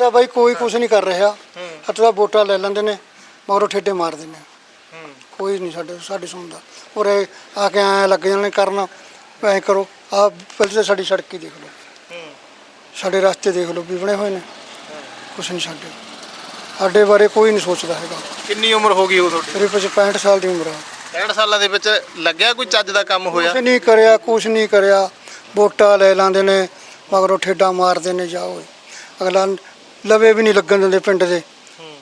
ਤਾਂ ਬਾਈ ਕੋਈ ਕੁਝ ਨਹੀਂ ਕਰ ਰਿਹਾ। ਹੱਥੋਂ ਵੋਟਾਂ ਲੈ ਲੈਂਦੇ ਨੇ ਮਗਰੋਂ ਠੇਡੇ ਮਾਰ ਦਿੰਦੇ ਨੇ। ਕੋਈ ਨਹੀਂ ਸਾਡੇ ਸਾਡੀ ਸੁਣਦਾ ਉਰੇ ਆ ਕੇ ਐ ਲੱਗ ਜਾਣੇ ਕਰਨ ਐ ਕਰੋ। ਆ ਪਹਿਲੇ ਤਾਂ ਸਾਡੀ ਸੜਕ ਹੀ ਦੇਖ ਲਓ। ਸਾਡੇ ਰਸਤੇ ਦੇਖ ਲਓ ਵੀ ਬਣੇ ਹੋਏ ਨੇ। ਕੁਛ ਨਹੀਂ ਸਾਡੇ। ਸਾਡੇ ਬਾਰੇ ਕੋਈ ਨਹੀਂ ਸੋਚਦਾ ਹੈਗਾ। ਕਿੰਨੀ ਉਮਰ ਹੋ ਗਈ ਉਹ ਤੁਹਾਡੀ? ਮੇਰੇ ਪਿੱਛੇ 65 ਸਾਲ ਦੀ ਉਮਰ ਆ। 65 ਸਾਲਾਂ ਦੇ ਵਿੱਚ ਲੱਗਿਆ ਕੋਈ ਚੱਜ ਦਾ ਕੰਮ ਹੋਇਆ? ਕੁਛ ਨਹੀਂ ਕਰਿਆ ਕੁਛ ਨਹੀਂ ਕਰਿਆ। ਵੋਟਾਂ ਲੈ ਲਾਂਦੇ ਨੇ ਮਗਰੋਂ ਠੇਡਾ ਮਾਰਦੇ ਨੇ ਜਾਓ। ਅਗਲਾ ਲਵੇ ਵੀ ਨਹੀਂ ਲੱਗਣ ਦਿੰਦੇ ਪਿੰਡ ਦੇ। ਹੂੰ।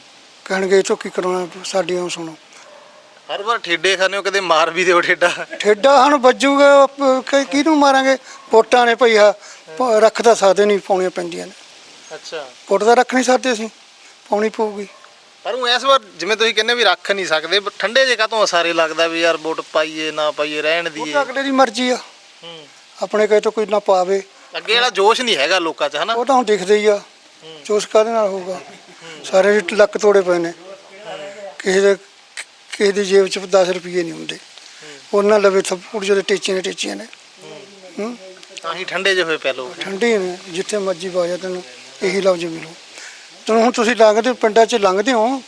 ਕਹਿਣਗੇ ਇਹ ਚੋਂ ਕੀ ਕਰਾਉਣਾ ਸਾਡੀ ਉਹ ਸੁਣੋ। ਹਰ ਵਾਰ ਠੇਡੇ ਖਾਣੇ ਹੋ ਕਦੇ ਮਾਰ ਵੀ ਦਿਓ ਠੇਡਾ। ਠੇਡਾ ਹਨ ਵੱਜੂਗਾ ਕਿ- ਕਿਹਨੂੰ ਮਾਰਾਂਗੇ? ਵੋਟਾਂ ਨੇ ਭਈ ਆ ਰੱਖ ਤਾਂ ਸਕਦੇ ਨਹੀਂ ਪਾਉਣੀਆਂ ਪੈਂਦੀਆਂ ਨੇ। ਅੱਛਾ। ਵੋਟ ਤਾਂ ਰੱਖ ਨਹੀਂ ਸਕਦੇ ਅਸੀਂ ਪਾਉਣੀ ਪਊਗੀ। ਪਰ ਉਹ ਇਸ ਵਾਰ ਜਿਵੇਂ ਤੁਸੀਂ ਕਹਿੰਦੇ ਵੀ ਰੱਖ ਨਹੀਂ ਸਕਦੇ ਠੰਡੇ ਜੇ ਕਾਤੋਂ ਸਾਰੇ ਲੱਗਦਾ ਵੀ ਯਾਰ ਵੋਟ ਪਾਈਏ ਨਾ ਪਾਈਏ ਰਹਿਣ ਉਹ ਦੀਏ। ਤਾਂ ਅਗਲੇ ਦੀ ਮਰਜ਼ੀ ਆ। ਹੂੰ। ਆਪਣੇ ਕਹੇ ਤੋਂ ਕੋਈ ਨਾ ਪਾਵੇ। ਅੱਗੇ ਵਾਲਾ ਜੋਸ਼ ਨਹੀਂ ਹੈਗਾ ਲੋਕਾਂ 'ਚ ਹਨਾ? ਉਹ ਤਾਂ ਹੁਣ ਦਿਖਦੇ ਹੀ ਆ। ਚੋਸ ਕਾਹਦੇ ਨਾਲ ਹੋਊਗਾ। ਸਾਰੇ ਲੱਕ ਤੋੜੇ ਪਏ ਨੇ। ਕਿਸੇ ਦੇ ਕਿਸੇ ਦੀ ਜੇਬ 'ਚ 10 ਰੁਪਏ ਨਹੀਂ ਹੁੰਦੇ। ਉਹਨਾਂ ਲਵੇ ਥੱਪੜ ਜਿਹੜੇ ਟੇਚੀਆਂ ਨੇ ਟੇਚੀਆਂ ਨੇ। ਹੂੰ? ਤਾਂ ਹੀ ਠੰਡੇ ਜੇ ਹੋਏ ਪਏ ਲੋਕ। ਠੰਡੀ ਨੇ ਜਿੱਥੇ ਮਰਜ਼ੀ ਬਾਜਾ ਤੈਨੂੰ। ਇਹੀ ਲਫ਼ਜ਼ ਮਿਲੂ। ਤੈਨੂੰ ਹੁਣ ਤੁਸੀਂ ਲੰਘਦੇ ਪਿੰਡਾਂ 'ਚ ਲੰਘਦੇ ਹੋ।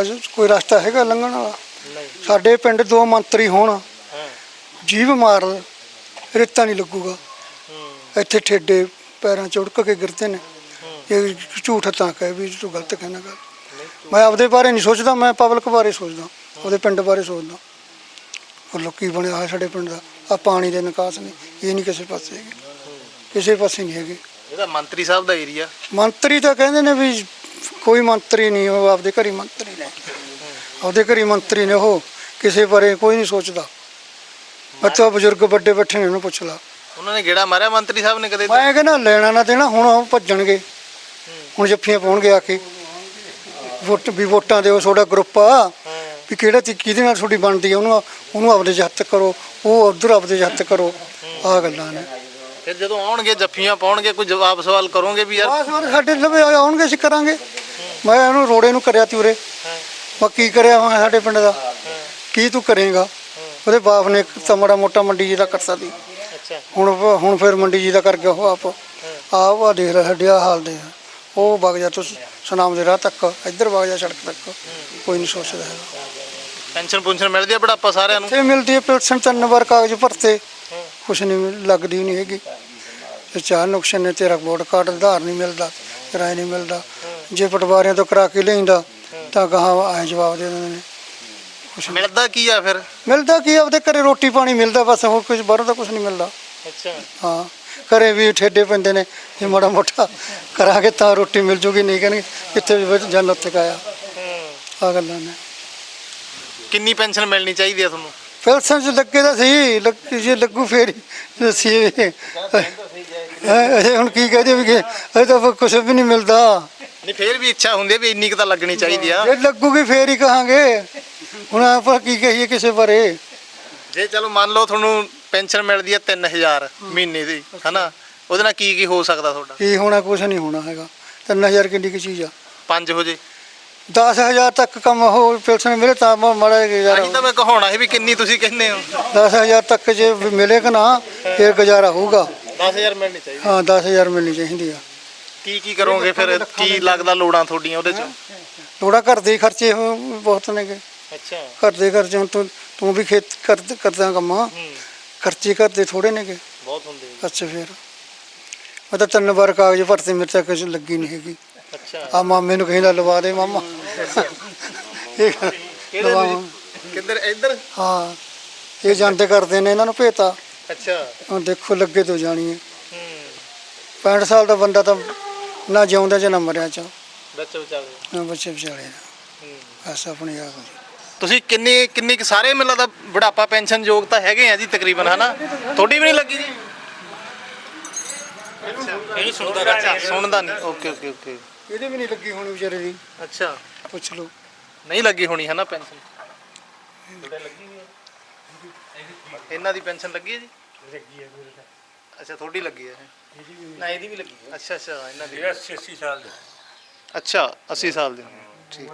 ਅੱਜ ਕੋਈ ਰਸਤਾ ਹੈਗਾ ਲੰਘਣ ਵਾਲਾ? ਸਾਡੇ ਪਿੰਡ ਦੋ ਮੰਤਰੀ ਹੋਣ। ਜੀਭ ਮਾਰ ਰੇਤਾ ਨਹੀਂ ਲੱਗੂਗਾ। ਇੱਥੇ ਠੇਡੇ ਪੈਰਾਂ 'ਚ ਉੜਕ ਕੇ ਗਿਰਦੇ ਨੇ। ਇਹ ਝੂਠ ਤਾਂ ਕਹੇ ਵੀ ਤੂੰ ਗਲਤ ਕਹਿਣਾ ਗੱਲ ਮੈਂ ਆਪਦੇ ਬਾਰੇ ਨਹੀਂ ਸੋਚਦਾ ਮੈਂ ਪਬਲਿਕ ਬਾਰੇ ਸੋਚਦਾ ਉਹਦੇ ਪਿੰਡ ਬਾਰੇ ਸੋਚਦਾ। ਉਹ ਲੋਕੀ ਬਣਿਆ ਹੋਇਆ ਸਾਡੇ ਪਿੰਡ ਦਾ ਆ ਪਾਣੀ ਦੇ ਨਿਕਾਸ ਨੇ ਇਹ ਨਹੀਂ ਕਿਸੇ ਪਾਸੇ ਹੈਗੇ। ਕਿਸੇ ਪਾਸੇ ਨਹੀਂ ਹੈਗੇ। ਇਹਦਾ ਮੰਤਰੀ ਸਾਹਿਬ ਦਾ ਏਰੀਆ। ਮੰਤਰੀ ਤਾਂ ਕਹਿੰਦੇ ਨੇ ਵੀ ਕੋਈ ਮੰਤਰੀ ਨਹੀਂ ਉਹ ਆਪਦੇ ਘਰੀ ਮੰਤਰੀ ਨੇ। ਆਪਦੇ ਘਰੀ ਮੰਤਰੀ ਨੇ ਉਹ ਕਿਸੇ ਬਾਰੇ ਕੋਈ ਨਹੀਂ ਸੋਚਦਾ। ਬੱਚਾ ਬਜ਼ੁਰਗ ਵੱਡੇ ਬੈਠੇ ਨੇ ਉਹਨੂੰ ਪੁੱਛ ਲਾ। ਉਹਨਾਂ ਨੇ ਗੇੜਾ ਮਾਰਿਆ ਮੰਤਰੀ ਸਾਹਿਬ ਨੇ ਕਦੇ ਮੈਂ ਕਹਿੰਦਾ ਲੈਣਾ ਨਾ ਦੇਣਾ ਹੁਣ ਉਹ ਭੱਜਣਗੇ। ਹੁਣ ਜੱਫੀਆਂ ਪਾਉਣਗੇ ਆ ਕੇ। ਵੋਟ ਵੀ ਵੋਟਾਂ ਦਿਓ ਤੁਹਾਡਾ ਗਰੁੱਪ ਆ। ਵੀ ਕਿਹੜਾ ਤੇ ਕਿਹਦੇ ਨਾਲ ਤੁਹਾਡੀ ਬਣਦੀ ਆ? ਉਹਨੂੰ ਉਹਨੂੰ ਆਪਦੇ ਹੱਥ ਕਰੋ। ਉਹ ਉਧਰ ਆਪਦੇ ਹੱਥ ਕਰੋ। ਆ ਗੱਲਾਂ ਨੇ। ਫਿਰ ਜਦੋਂ ਆਉਣਗੇ ਜੱਫੀਆਂ ਪਾਉਣਗੇ ਕੋਈ ਜਵਾਬ ਸਵਾਲ ਕਰੋਗੇ ਵੀ ਯਾਰ? ਆਸ ਵਾਰ ਸਾਡੇ ਲਵੇ ਆਉਣਗੇ ਅਸੀਂ ਕਰਾਂਗੇ। ਮੈਂ ਇਹਨੂੰ ਰੋੜੇ ਨੂੰ ਕਰਿਆ ਤੀ ਉਰੇ। ਮੈਂ ਕੀ ਕਰਿਆ ਮੈਂ ਸਾਡੇ ਪਿੰਡ ਦਾ? ਕੀ ਤੂੰ ਕਰੇਗਾ? ਉਹਦੇ ਬਾਪ ਨੇ ਤਾਂ ਮਾੜਾ ਮੋਟਾ ਮੰਡੀ ਜੀ ਦਾ ਕਰਤਾ ਅੱਛਾ। ਹੁਣ ਹੁਣ ਫਿਰ ਮੰਡੀ ਜੀ ਦਾ ਕਰ ਗਿਆ ਉਹ ਆਪ। ਆਪ ਆ ਦੇਖ ਲੈ ਸਾਡੇ ਹਾਲ ਦੇ ਉਹ ਵਗ ਜਾ ਤੂੰ ਸੁਨਾਮ ਦੇ ਰਾਹ ਤੱਕ ਇੱਧਰ ਵਗ ਜਾ ਸੜਕ ਤੱਕ ਕੋਈ ਨਹੀਂ ਸੋਚਦਾ ਹੈਗਾ। ਪੈਨਸ਼ਨ ਪੁੰਸ਼ਨ ਮਿਲਦੀ ਆ ਬੜਾਪਾ ਸਾਰਿਆਂ ਨੂੰ? ਤੇ ਮਿਲਦੀ ਹੈ ਪਿਲਸਨ ਤਿੰਨ ਵਾਰ ਕਾਗਜ਼ ਭਰਤੇ ਕੁਛ ਨਹੀਂ ਲੱਗਦੀ ਨਹੀਂ ਹੈਗੀ। ਤੇ ਚਾਹ ਨੁਕਸ਼ਨ ਨੇ ਤੇਰਾ ਵੋਟ ਕਾਰਡ ਆਧਾਰ ਨਹੀਂ ਮਿਲਦਾ ਕਿਰਾਇਆ ਨਹੀਂ ਮਿਲਦਾ। ਜੇ ਪਟਵਾਰੀਆਂ ਤੋਂ ਕਰਾ ਕੇ ਲੈਂਦਾ ਤਾਂ ਕਹਾ ਐ ਜਵਾਬ ਦੇ ਦਿੰਦੇ ਨੇ। ਕੁਛ ਨਹੀਂ ਮਿਲਦਾ ਕੀ ਆ ਫਿਰ? ਮਿਲਦਾ ਕੀ ਆ, ਆਪਦੇ ਘਰੇ ਰੋਟੀ ਪਾਣੀ ਮਿਲਦਾ ਬਸ ਹੋਰ ਕੁਝ ਬਾਹਰੋਂ ਦਾ ਕੁਝ ਨਹੀਂ ਮਿਲਦਾ। ਅੱਛਾ। ਹਾਂ। ਘਰੇ ਵੀ ਠੇਡੇ ਪੈਂਦੇ ਨੇ ਜੇ ਮਾੜਾ ਮੋਟਾ ਕਰਾਂਗੇ ਤਾਂ ਰੋਟੀ ਮਿਲ ਜੂਗੀ ਨਹੀਂ ਕਹਿੰਗੇ ਇੱਥੇ ਵੀ ਜਨ ਉੱਥੇ ਕਾਇਆ ਆ ਗੱਲਾਂ ਨੇ। ਕਿੰਨੀ ਪੈਨਸ਼ਨ ਮਿਲਣੀ ਚਾਹੀਦੀ ਆ ਤੁਹਾਨੂੰ? ਪੈਲਸਾਂ 'ਚ ਲੱਗੇ ਤਾਂ ਸਹੀ ਲੱਗ ਜੇ ਲੱਗੂ ਫੇਰ ਹੀ ਦੱਸੀ ਇਹ ਹੁਣ ਕੀ ਕਹਦੇ ਵੀ ਕਿ ਇਹ ਤਾਂ ਕੁਝ ਵੀ ਨਹੀਂ ਮਿਲਦਾ। ਨਹੀਂ ਫੇਰ ਵੀ ਇੱਛਾ ਹੁੰਦੀ ਆ ਵੀ ਇੰਨੀ ਕੁ ਤਾਂ ਲੱਗਣੀ ਚਾਹੀਦੀ ਆ। ਜੇ ਲੱਗੂਗੀ ਫੇਰ ਹੀ ਕਹਾਂਗੇ। ਹੁਣ ਆਪਾਂ ਕੀ ਕਹੀਏ ਕਿਸੇ ਬਾਰੇ? ਜੇ ਚਲੋ ਮੰਨ ਲਓ ਤੁਹਾਨੂੰ ਪੈਨਸ਼ਨ ਮਿਲਦੀ ਆ 3000 ਮਹੀਨੇ ਦੀ ਹਨਾ? ਉਹਦੇ ਨਾਲ ਕੀ ਕੀ ਹੋ ਸਕਦਾ ਤੁਹਾਡਾ? ਕੀ ਹੋਣਾ ਕੁਝ ਨਹੀਂ ਹੋਣਾ ਹੈਗਾ। 3000 ਕਿੰਨੀ ਕੀ ਚੀਜ਼ ਆ? 5 ਹੋ ਜੇ। 10000 ਤੱਕ ਕੰਮ ਹੋ ਪੈਲਸਾਂ ਮਿਲੇ ਤਾਂ ਮਾੜਾ ਗੁਜ਼ਾਰਾ ਅਜੀ ਤਾਂ ਮੈਂ ਕਹਾਉਣਾ ਸੀ ਵੀ ਕਿੰਨੀ ਤੁਸੀਂ ਕਹਿੰਦੇ ਹੋ। 10000 ਤੱਕ ਜੇ ਮਿਲੇਗਾ ਨਾ ਫਿਰ ਗੁਜ਼ਾਰਾ ਹੋਊਗਾ। 10000 ਮਿਲਣੀ ਚਾਹੀਦੀ। ਹਾਂ 10000 ਮਿਲਣੀ ਚਾਹੀਦੀ ਆ। ਕੀ ਕੀ ਕਰੋਗੇ ਫਿਰ? ਕੀ ਲੱਗਦਾ ਲੋੜਾਂ ਤੁਹਾਡੀਆਂ ਉਹਦੇ ਚ? ਥੋੜਾ ਘਰ ਦੇ ਹੀ ਖਰਚੇ ਹੋ- ਬਹੁਤ ਨੇਗੇ। ਅੱਛਾ। ਘਰ ਦੇ ਖਰਚੇ ਹੁਣ ਤੂੰ ਤੂੰ ਵੀ ਖੇਤ ਕਰ ਕਰਦਾ ਕੰਮ। ਹੂੰ। ਖਰਚੇ ਘਰ ਦੇ ਥੋੜੇ ਨੇਗੇ ਬਹੁਤ ਹੁੰਦੇ ਅੱਛਾ ਫਿਰ। ਮੈਂ ਤਾਂ ਤਿੰਨ ਵਾਰ ਕਾਗਜ਼ ਭਰਤੇ ਮੇਰੇ ਤੱਕ ਕੁਝ ਲੱਗੀ ਨਹੀਂ ਹੈਗੀ। ਅੱਛਾ। ਆ ਮਾਮੇ ਨੂੰ ਕਹਿੰਦਾ ਲਵਾ ਦੇ ਮਾਮਾ। ਇਹ ਕਿਹੜੇ ਲਵਾ। ਨੂੰ ਕਿੱਧਰ ਇੱਧਰ? ਹਾਂ। ਇਹ ਜਾਂਦੇ ਕਰਦੇ ਨੇ ਇਹਨਾਂ ਨੂੰ ਭੇਤਾ। ਅੱਛਾ। ਹੁਣ ਦੇਖੋ ਲੱਗੇ ਤੋਂ ਜਾਣੀ ਹੈ। ਹੂੰ। 65 ਸਾਲ ਦਾ ਬੰਦਾ ਤਾਂ ਨਾ ਜਿਉਂਦਾ ਚ ਨਾ ਮਰਿਆ ਚ। ਬੱਚੇ ਵਿਚਾਰੇ ਨਾ ਬੱਚੇ ਵਿਚਾਲੇ ਹੂੰ। ਬਸ ਆਪਣੀ ਆ ਤੁਸੀਂ ਕਿੰਨੇ ਕਿੰਨੇ ਕੁ ਸਾਰੇ ਮੈਨੂੰ ਲੱਗਦਾ ਬੁਢਾਪਾ ਪੈਨਸ਼ਨ ਯੋਗ ਤਾਂ ਹੈਗੇ ਆ ਜੀ ਤਕਰੀਬਨ ਹਨਾ? ਤੁਹਾਡੀ ਵੀ ਨਹੀਂ ਲੱਗੀ ਜੀ? ਇਹ ਸੁਣਦਾ ਅੱਛਾ ਸੁਣਦਾ ਨਹੀਂ। Okay okay okay. ਇਹਦੇ ਵੀ ਨਹੀਂ ਲੱਗੀ ਹੋਣੀ ਵਿਚਾਰੇ ਦੀ। ਅੱਛਾ। ਪੁੱਛ ਲਓ। ਨਹੀਂ ਲੱਗੀ ਹੋਣੀ ਹੈ ਨਾ ਪੈਨਸ਼ਨ ਇਹਨਾਂ ਦੀ ਪੈਨਸ਼ਨ ਲੱਗੀ ਹੈ ਜੀ? ਲੱਗੀ ਹੈ ਅੱਛਾ ਤੁਹਾਡੀ ਲੱਗੀ ਹੈ। ਨਾ ਇਹਦੀ ਵੀ ਲੱਗੀ। ਹੈ ਅੱਛਾ ਅੱਛਾ ਇਹਨਾਂ ਦੀ। 80 ਸਾਲ ਦੇ। ਅੱਛਾ 80 ਸਾਲ ਦੇ। ਠੀਕ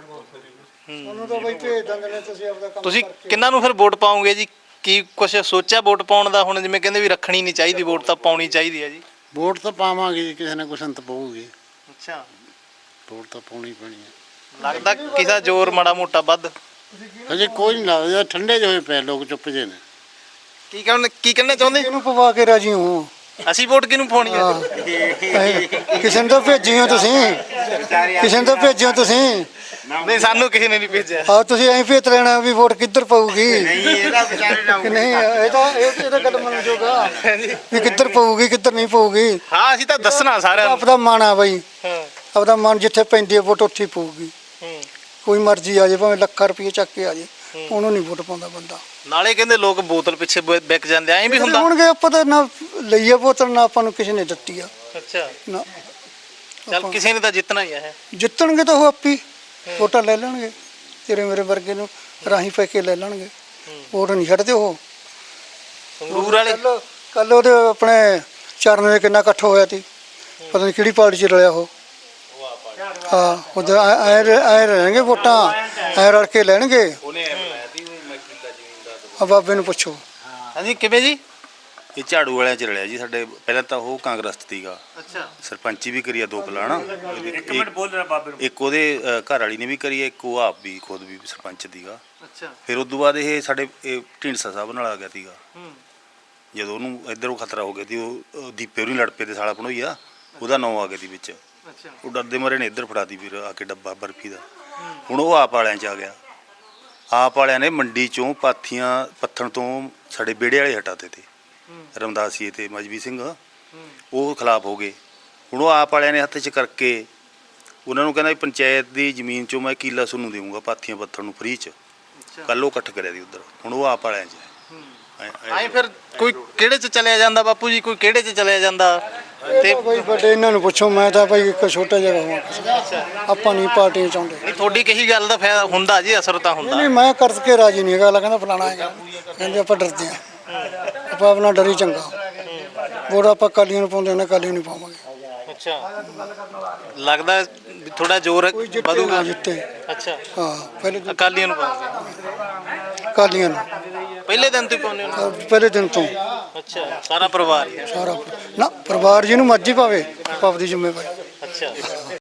ਉਹਨੂੰ ਤਾਂ ਬਈ ਭੇਜ ਦਿੰਦੇ ਨੇ ਤੁਸੀਂ ਆਪਦਾ ਕੰਮ ਤੁਸੀਂ ਕਰਕੇ। ਕਿੰਨਾਂ ਨੂੰ ਫਿਰ ਵੋਟ ਪਾਓਗੇ ਜੀ? ਕੀ ਕੁਛ ਸੋਚਿਆ ਵੋਟ ਪਾਉਣ ਦਾ? ਹੁਣ ਜਿਵੇਂ ਕਹਿੰਦੇ ਵੀ ਰੱਖਣੀ ਨਹੀਂ ਚਾਹੀਦੀ ਵੋਟ ਤਾਂ ਪਾਉਣੀ ਚਾਹੀਦੀ ਹੈ ਜੀ। ਵੋਟ ਤਾਂ ਪਾਵਾਂਗੇ ਜੀ ਕਿਸੇ ਨਾ ਕੁਛ ਅੰਤ ਪਊਗੀ। ਅੱਛਾ। ਵੋਟ ਤਾਂ ਪਾਉਣੀ ਪੈਣੀ ਹੈ। ਲੱਗਦਾ ਕਿਸੇ ਜ਼ੋਰ ਮਾੜਾ ਮੋਟਾ ਵੱਧ। ਹਜੇ ਕੋਈ ਨਹੀਂ ਲੱਗਦਾ ਠੰਡੇ ਜਿਹੇ ਹੋਏ ਪਏ ਲੋਕ ਚੁੱਪ ਜੇ ਨੇ। ਕੀ ਕਹਿਣ ਕੀ ਕਹਿਣਾ ਚਾਹੁੰਦੇ? ਇਹਨੂੰ ਪਵਾ ਕੇ ਰਾਜੀ ਹੋ? ਅਸੀਂ ਵੋਟ ਕਿਹਨੂੰ ਪਾਉਣੀ ਆ ਕਿਸੇ ਨੂੰ ਤਾਂ ਭੇਜੀ ਹੋ ਤੁਸੀਂ। ਕਿਸੇ ਨੂੰ ਤਾਂ ਭੇਜੀ ਹੋ ਤੁਸੀਂ। ਨਹੀਂ ਸਾਨੂੰ ਕਿਸੇ ਨੇ ਨਹੀਂ ਭੇਜਿਆ। ਆ ਤੁਸੀਂ ਐਂ ਭੇਤ ਲੈਣਾ ਵੀ ਵੋਟ ਕਿੱਧਰ ਪਊਗੀ? ਨਹੀਂ ਇਹਦਾ ਵਿਚਾਰੇ ਨਹੀਂ ਇਹ ਤਾਂ ਇਹ ਇਹ ਤਾਂ ਗੱਲ ਮੰਨ ਜੋਗਾ ਵੀ ਕਿੱਧਰ ਪਊਗੀ ਕਿੱਧਰ ਨਹੀਂ ਪਊਗੀ? ਹਾਂ ਅਸੀਂ ਤਾਂ ਦੱਸਣਾ ਸਾਰਿਆਂ ਨੂੰ। ਆਪਦਾ ਮਨ ਆ ਬਈ। ਹਾਂ। ਆਪਦਾ ਮਨ ਜਿੱਥੇ ਪੈਂਦੀ ਹੈ ਵੋਟ ਉੱਥੇ ਪਊਗੀ। ਹੂੰ। ਕੋਈ ਮਰਜ਼ੀ ਆ ਜੇ ਭਾਵੇਂ ਲੱਖਾਂ ਰੁਪਏ ਚੱਕ ਕੇ ਆ ਜੇ ਉਹਨੂੰ ਨਹੀਂ ਵੋਟ ਪਾਉਂਦਾ ਬੰਦਾ। ਨਾਲੇ ਕਹਿੰਦੇ ਲੋਕ ਬੋਤਲ ਪਿੱਛੇ ਵਿਕ ਜਾਂਦੇ ਐਂ ਵੀ ਹੁੰਦਾ। ਹੋਣਗੇ ਆਪਾਂ ਤਾਂ ਨਾ ਲਈਏ ਬੋਤਲ ਨਾ ਆਪਾਂ ਨੂੰ ਕਿਸੇ ਨੇ ਦਿੱਤੀ ਆ। ਅੱਛਾ। ਨਾ। ਚੱਲ ਕਿਸੇ ਨੇ ਤਾਂ ਜਿੱਤਣਾ ਹੀ ਆ ਜਿੱਤਣਗੇ ਤਾਂ ਉਹ ਆਪੀ ਵੋਟਾਂ ਲੈ ਲੈਣਗੇ ਤੇਰੇ ਮੇਰੇ ਵਰਗੇ ਨੂੰ ਰਾਹੀਂ ਪੈ ਕੇ ਲੈ ਲੈਣਗੇ। ਵੋਟ ਨਹੀਂ ਛੱਡਦੇ ਉਹ। ਸੰਗਰੂਰ ਵਾਲੇ? ਕੱਲ ਉਹਦੇ ਆਪਣੇ ਚਰਨ ਦੇ ਕਿੰਨਾ ਇਕੱਠ ਹੋਇਆ ਸੀ। ਪਤਾ ਨਹੀਂ ਕਿਹੜੀ ਪਾਰਟੀ 'ਚ ਰਲਿਆ ਉਹ। ਹਾਂ ਉਹਦੇ ਐ ਐ ਰਹਿਣਗੇ ਵੋਟਾਂ। ਐ ਰਲ ਕੇ ਲੈਣਗੇ। ਆ ਬਾਬੇ ਨੂੰ ਪੁੱਛੋ। ਹਾਂਜੀ ਕਿਵੇਂ ਜੀ? ਇਹ ਝਾੜੂ ਵਾਲਿਆਂ ਚ ਰਲਿਆ ਜੀ ਸਾਡੇ ਪਹਿਲਾਂ ਤਾਂ ਉਹ ਕਾਂਗਰਸ ਤੀਗਾ ਅੱਛਾ। ਸਰਪੰਚੀ ਵੀ ਕਰੀ ਆ ਦੋ ਪਲਾਣਾ ਇੱਕ ਮਿੰਟ ਬੋਲ ਰਿਹਾ ਬਾਬੇ ਨੂੰ। ਇੱਕ ਉਹਦੇ ਅ, ਘਰ ਵਾਲੀ ਨੇ ਵੀ ਕਰੀ ਆ ਇੱਕ ਉਹ ਆਪ ਵੀ ਖੁਦ ਵੀ ਸਰਪੰਚ ਦੀਗਾ ਅੱਛਾ। ਫਿਰ ਉਸ ਤੋਂ ਬਾਅਦ ਇਹ ਸਾਡੇ ਇਹ ਢੀਂਡਸਾ ਸਾਹਿਬ ਨਾਲ ਆ ਗਿਆ ਤੀਗਾ ਹੂੰ। ਜਦੋਂ ਉਹਨੂੰ ਇੱਧਰੋਂ ਖਤਰਾ ਹੋ ਗਿਆ ਸੀ ਉਹ ਦੀਪੇ ਉਹਨੂੰ ਲੜ ਪਏ ਤੇ ਸਾਲਾ ਬਣੋਈ ਆ ਉਹਦਾ ਨਾਂ ਆ ਗਿਆ ਸੀ ਵਿੱਚ। ਅੱਛਾ। ਉਹ ਡਰਦੇ ਮਰੇ ਨੇ ਇੱਧਰ ਫੜਾਤੀ ਵੀਰ ਆ ਕੇ ਡੱਬਾ ਬਰਫੀ ਦਾ। ਹੁਣ ਉਹ ਆਪ ਵਾਲਿਆਂ ਚ ਆ ਗਿਆ। ਆਪ ਵਾਲਿਆਂ ਨੇ ਮੰਡੀ ਚੋਂ ਪਾਥੀਆਂ ਪੱਥਣ ਤੋਂ ਸਾਡੇ ਵਿਹੜੇ ਵਾਲੇ ਹਟਾਤੇ ਤੇ। ਰਮਦਾਸੀਏ ਤੇ ਮਜਬੀ ਸਿੰਘ ਉਹ ਖਿਲਾਫ ਹੋ ਗਏ। ਹੁਣ ਉਹ ਆਪ ਵਾਲਿਆਂ ਨੇ ਹੱਥ 'ਚ ਕਰਕੇ ਉਹਨਾਂ ਨੂੰ ਕਹਿੰਦਾ ਵੀ ਪੰਚਾਇਤ ਦੀ ਜ਼ਮੀਨ ਚੋਂ ਮੈਂ ਕਿੱਲਾ ਤੁਹਾਨੂੰ ਦੇਵਾਂਗਾ ਪਾਥੀਆਂ ਪੱਥਣ ਨੂੰ ਫ੍ਰੀ 'ਚ। ਕੱਲ ਉਹ ਇਕੱਠ ਕਰਿਆ ਦੀ ਉਧਰ। ਹੁਣ ਉਹ ਆਪ ਵਾਲਿਆਂ 'ਚ ਹੈ। ਐਂ- ਫਿਰ ਕੋਈ ਕਿਹੜੇ ਚ ਚਲਿਆ ਜਾਂਦਾ ਬਾਪੂ ਜੀ? ਕੋਈ ਕਿਹੜੇ ਚ ਚਲਿਆ ਜਾਂਦਾ? ਤੇ ਬਈ ਵੱਡੇ ਇਹਨਾਂ ਨੂੰ ਪੁੱਛੋ ਮੈਂ ਤਾਂ ਭਾਈ ਇੱਕ ਛੋਟਾ ਜਿਹਾ ਹਾਂ ਆਪਾਂ ਨਹੀਂ ਪਾਰਟੀ ਚਾਹੁੰਦੇ ਨਹੀਂ ਤੁਹਾਡੀ ਕਹੀ ਗੱਲ ਦਾ ਫਾਇਦਾ ਹੁੰਦਾ ਜੀ ਅਸਰ ਤਾਂ ਹੁੰਦਾ। ਨਹੀਂ ਮੈਂ ਕਰਕੇ ਰਾਜੀ ਨਹੀਂ ਹੈਗਾ। ਅਗਲਾ ਕਹਿੰਦਾ ਫਲਾਣਾ ਹੈਗਾ। ਕਹਿੰਦੇ ਆਪਾਂ ਡਰਦੇ ਆ ਆਪਾਂ ਆਪਣਾ ਡਰੀ ਚੰਗਾ। ਵੋਟ ਆਪਾਂ ਕਾਲੀਆਂ ਨੂੰ ਪਾਉਂਦੇ ਨੇ ਕਾਲੀਆਂ ਨੂੰ ਪਾਵਾਂਗੇ। ਅੱਛਾ। ਲੱਗਦਾ ਥੋੜਾ ਜ਼ੋਰ ਕੋਈ ਜਿੱਤੇ ਨਾ ਵਧੂਗਾ। ਜਿੱਤੇ। ਅੱਛਾ। ਹਾਂ ਪਹਿਲੇ ਦਿਨ ਅਕਾਲੀਆਂ ਨੂੰ ਪਾਉਂਗੇ ਕਾਲੀਆਂ ਨੂੰ। ਪਹਿਲੇ ਦਿਨ ਤੋਂ ਹੀ ਪਾਉਂਦੇ ਹੋ ਅਹ ਪਹਿਲੇ ਦਿਨ ਤੋਂ। ਅੱਛਾ ਸਾਰਾ ਪਰਿਵਾਰ ਹੀ ਸਾਰਾ ਨਾ ਪਰਿਵਾਰ ਜਿਹਨੂੰ ਮਰਜ਼ੀ ਪਾਵੇ ਆਪ ਦੀ ਜ਼ਿੰਮੇਵਾਰੀ। ਅੱਛਾ।